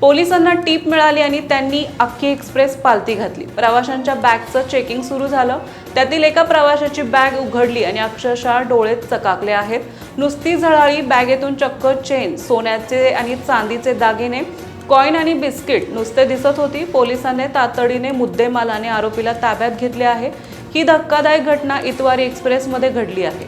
पोलिसांना टीप मिळाली आणि त्यांनी अख्खी एक्सप्रेस पालती घातली. प्रवाशांच्या बॅगचं चेकिंग सुरू झालं. त्यातील एका प्रवाशाची बॅग उघडली आणि अक्षरशः डोळे चकाकले आहेत. नुसती झळाळी बॅगेतून चक्क चेन सोन्याचे आणि चांदीचे दागिने कॉईन आणि बिस्किट नुसते दिसत होती. पोलिसांनी तातडीने मुद्देमालाने आरोपीला ताब्यात घेतले आहे. ही धक्कादायक घटना इतवारी एक्सप्रेसमध्ये घडली आहे.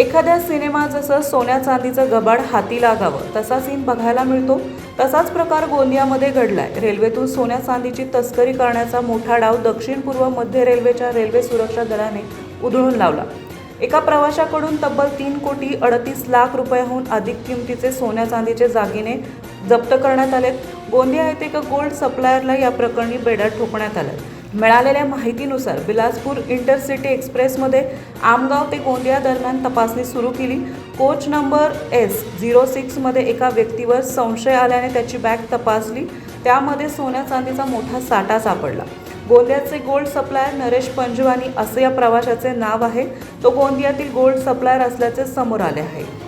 एखाद्या सिनेमा जसं सोन्या चांदीचं गबाड हाती लागावं तसा सीन बघायला मिळतो. तसाच प्रकार गोंदियामध्ये घडलाय. रेल्वेतून सोन्या चांदीची तस्करी करण्याचा मोठा डाव दक्षिण पूर्व मध्य रेल्वेच्या रेल्वे सुरक्षा दलाने उधळून लावला. एका प्रवाशाकडून तब्बल तीन कोटी अडतीस लाख रुपयाहून अधिक किमतीचे सोन्या चांदीचे जागिने जप्त करण्यात आले गोंदिया येथे एका गोल्ड सप्लायरला या प्रकरणी बेड्यात ठोकण्यात आलं मिळालेल्या माहितीनुसार बिलासपूर इंटरसिटी एक्सप्रेसमध्ये आमगाव ते गोंदिया दरम्यान तपासणी सुरू केली. कोच नंबर एस झिरो सिक्समध्ये एका व्यक्तीवर संशय आल्याने त्याची बॅग तपासली. त्यामध्ये सोन्या चांदीचा मोठा साठा सापडला. गोंदियाचे गोल्ड सप्लायर नरेश पंजवानी असे या प्रवाशाचे नाव आहे. तो गोंदियातील गोल्ड सप्लायर असल्याचे समोर आले आहे.